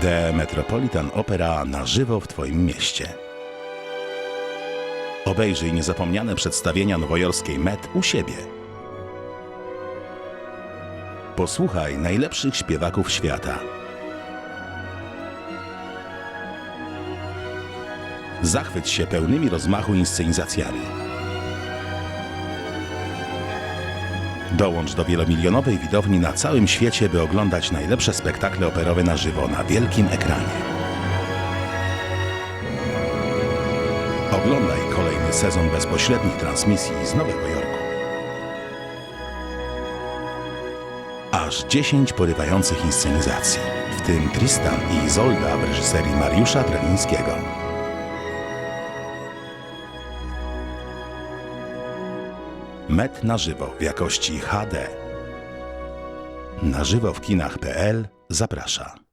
The Metropolitan Opera na żywo w Twoim mieście. Obejrzyj niezapomniane przedstawienia nowojorskiej Met u siebie. Posłuchaj najlepszych śpiewaków świata. Zachwyć się pełnymi rozmachu inscenizacjami. Dołącz do wielomilionowej widowni na całym świecie, by oglądać najlepsze spektakle operowe na żywo na wielkim ekranie. Oglądaj kolejny sezon bezpośrednich transmisji z Nowego Jorku. Aż 10 porywających inscenizacji, w tym Tristan i Izolda w reżyserii Mariusza Drewińskiego. Met na żywo w jakości HD. Na żywo w kinach.pl zaprasza.